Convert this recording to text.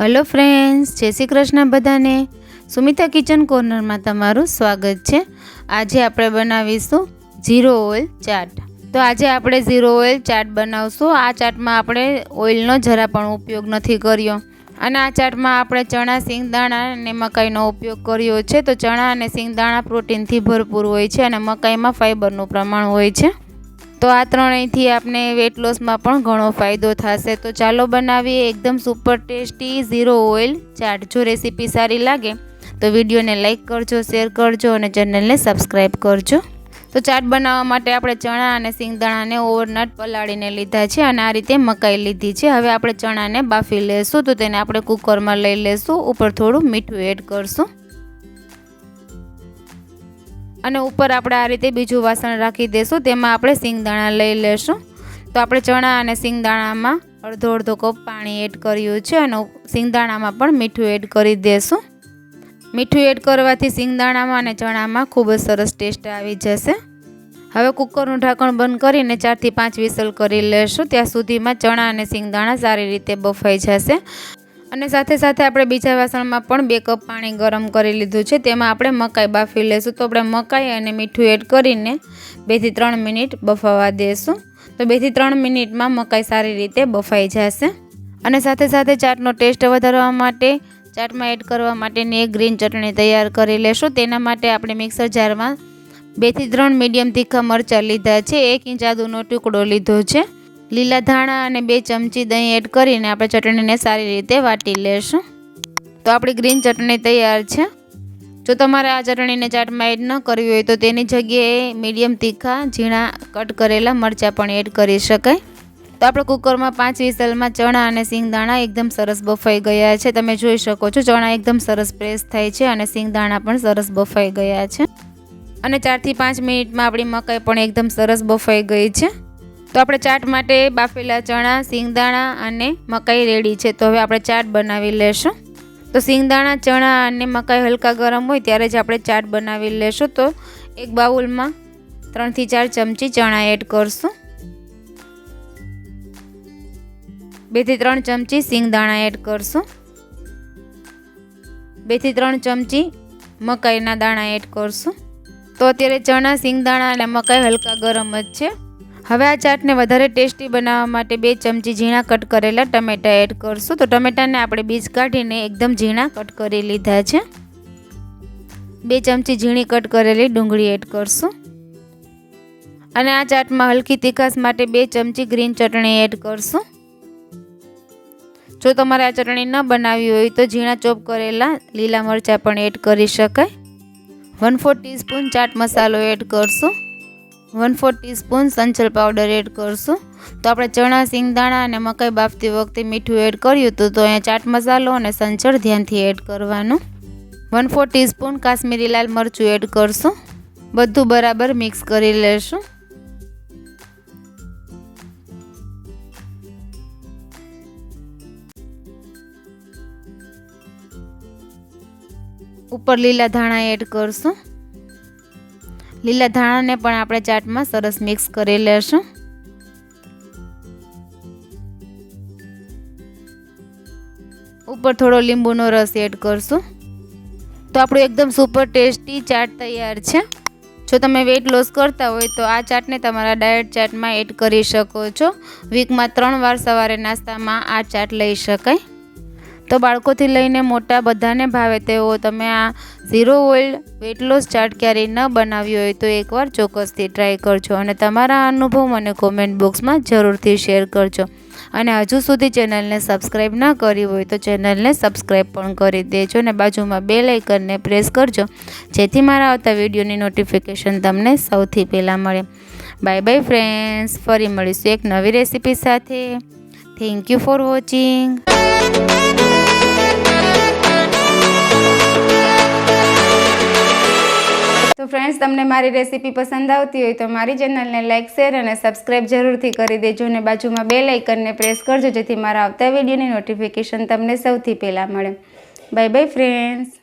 Hello friends જય શ્રી કૃષ્ણ બધાને. Sumita kitchen કોર્નરમાં તમારું સ્વાગત છે. આજે આપણે બનાવીશું ઝીરો ઓઇલ ચાટ. તો આજે આપણે ઝીરો ઓઇલ ચાટ બનાવશું. આ ચાટમાં આપણે ઓઇલનો જરા પણ ઉપયોગ નથી કર્યો. અને આ ચાટમાં આપણે ચણા, સિંગદાણા અને મકાઈનો ઉપયોગ કર્યો છે. તો ચણા અને સિંગદાણા પ્રોટીનથી ભરપૂર હોય છે અને મકાઈમાં ફાઇબરનું પ્રમાણ હોય છે. તો આ ત્રણેયથી આપને વેટ લોસમાં પણ ઘણો ફાયદો થશે. તો ચાલો બનાવીએ એકદમ super tasty zero oil chaat જો રેસીપી સારી લાગે તો વિડીયોને લાઇક કરજો શેર કરજો અને ચેનલને સબસ્ક્રાઈબ કરજો. તો ચાટ બનાવવા માટે આપણે ચણા અને સિંગદાણાને ઓવરનાટ પલાળીને લીધા છે અને આ રીતે મકાઈ લીધી છે. હવે આપણે ચણાને બાફી લેશું તો તેને આપણે કુકરમાં લઈ લેશું. ઉપર થોડું મીઠું એડ કરશું. અને ઉપર આપણે આ રીતે બીજું વાસણ રાખી દઈશું તેમાં આપણે સિંગદાણા લઈ લેશું. તો આપણે ચણા અને સિંગદાણામાં અડધો અડધો કપ પાણી એડ કર્યું છે અને સિંગદાણામાં પણ મીઠું એડ કરી દઈશું મીઠું એડ કરવાથી સિંગદાણામાં અને ચણામાં ખૂબ જ સરસ ટેસ્ટ આવી જશે. હવે કુકરનું ઢાંકણ બંધ કરીને ચારથી પાંચ વિસલ કરી લેશું. ત્યાં સુધીમાં ચણા અને સિંગદાણા સારી રીતે બફાઈ જશે. અને સાથે સાથે આપણે બીજા વાસણમાં પણ બે કપ પાણી ગરમ કરી લીધું છે. તેમાં આપણે મકાઈ બાફી લેશું. તો આપણે મકાઈ અને મીઠું એડ કરીને બેથી ત્રણ મિનિટ બફાવા દેશું. તો બેથી ત્રણ મિનિટમાં મકાઈ સારી રીતે બફાઈ જશે. અને સાથે સાથે ચાટનો ટેસ્ટ વધારવા માટે, ચાટમાં એડ કરવા માટેની એક ગ્રીન ચટણી તૈયાર કરી લેશું. તેના માટે આપણે મિક્સર જારમાં બેથી ત્રણ મીડિયમ તીખા મરચાં લીધા છે. એક ઇંચ આદુનો ટુકડો લીધો છે. લીલા ધાણા અને બે ચમચી દહીં એડ કરીને આપણે ચટણીને સારી રીતે વાટી લેશું. તો આપણી ગ્રીન ચટણી તૈયાર છે. જો તમારે આ ચટણીને ચાટમાં એડ ન કરવી હોય તો તેની જગ્યાએ મીડિયમ તીખા ઝીણા કટ કરેલા મરચાં પણ એડ કરી શકાય. તો આપણે કુકરમાં પાંચ વિસલમાં ચણા અને સિંગદાણા એકદમ સરસ બફાઈ ગયા છે. તમે જોઈ શકો છો ચણા એકદમ સરસ પ્રેસ થાય છે અને સિંગદાણા પણ સરસ બફાઈ ગયા છે. અને ચારથી પાંચ મિનિટમાં આપણી મકાઈ પણ એકદમ સરસ બફાઈ ગઈ છે. તો આપણે ચાટ માટે બાફેલા ચણા, સિંગદાણા અને મકાઈ રેડી છે. તો હવે આપણે ચાટ બનાવી લેશું. તો સિંગદાણા, ચણા અને મકાઈ હલકા ગરમ હોય ત્યારે જ આપણે ચાટ બનાવી લેશું. તો એક બાઉલમાં ત્રણથી ચાર ચમચી ચણા એડ કરશું. બેથી ત્રણ ચમચી સિંગદાણા એડ કરશું. બેથી ત્રણ ચમચી મકાઈના દાણા એડ કરશું. તો અત્યારે ચણા, સિંગદાણા અને મકાઈ હલકા ગરમ જ છે. હવે આ ચાટને વધારે ટેસ્ટી બનાવવા માટે બે ચમચી ઝીણા કટ કરેલા ટમેટા એડ કરશું. તો ટમેટાને આપણે બીજ કાઢીને એકદમ ઝીણા કટ કરી લીધા છે. બે ચમચી ઝીણી કટ કરેલી ડુંગળી એડ કરશું. અને આ ચાટમાં હલકી તીખાસ માટે બે ચમચી ગ્રીન ચટણી એડ કરશું. જો તમારે આ ચટણી ન બનાવવી હોય તો ઝીણા ચોપ કરેલા લીલા મરચાં પણ એડ કરી શકાય. વન ફોર ટીસ્પૂન ચાટ મસાલો એડ કરશું. વન ફોર ટીસ્પૂન સંચલ પાવડર એડ કરશું. તો આપણે ચણા, સિંગદાણા અને મકાઈ બાફતી વખતે મીઠું એડ કર્યું હતું, તો અહીંયા ચાટ મસાલો અને સંચળ ધ્યાનથી એડ કરવાનું. વન ફોર ટીસ્પૂન કાશ્મીરી લાલ મરચું એડ કરશું. બધું બરાબર મિક્સ કરી લેશું. ઉપર લીલા ધાણા એડ કરશું. લીલા ધાણાને પણ આપણે ચાટમાં સરસ મિક્સ કરી લેશું. ઉપર થોડો લીંબુનો રસ એડ કરશું. તો આપણું એકદમ સુપર ટેસ્ટી ચાટ તૈયાર છે. જો તમે વેઇટ લોસ કરતા હોય તો આ ચાટને તમારા ડાયટ ચાટમાં એડ કરી શકો છો. વીકમાં ત્રણ વાર સવારે નાસ્તામાં આ ચાટ લઈ શકાય. તો બાળકોથી લઈને મોટા બધાને ભાવે તેવો તમે આ zero oil weight loss chaat ક્યારેય ન બનાવ્યો હોય તો એકવાર ચોક્કસથી ટ્રાય કરજો અને તમારા અનુભવ મને કોમેન્ટ બોક્સમાં જરૂરથી શેર કરજો. અને હજુ સુધી ચેનલને સબસ્ક્રાઈબ ન કરી હોય તો ચેનલને સબસ્ક્રાઈબ પણ કરી દેજો અને બાજુમાં બે લાઇકનને પ્રેસ કરજો, જેથી મારા આવતા વિડીયોની નોટિફિકેશન તમને સૌથી પહેલાં મળે. બાય બાય ફ્રેન્ડ્સ ફરી મળીશું એક નવી રેસીપી સાથે. થેન્ક યુ ફોર વોચિંગ તો ફ્રેન્ડ્સ તમને મારી રેસીપી પસંદ આવતી હોય તો મારી ચેનલને લાઇક શેર અને સબસ્ક્રાઈબ જરૂરથી કરી દેજો અને બાજુમાં બે લાઇકનને પ્રેસ કરજો જેથી મારા આવતા વિડીયોની નોટિફિકેશન તમને સૌથી પહેલાં મળે. Bye bye friends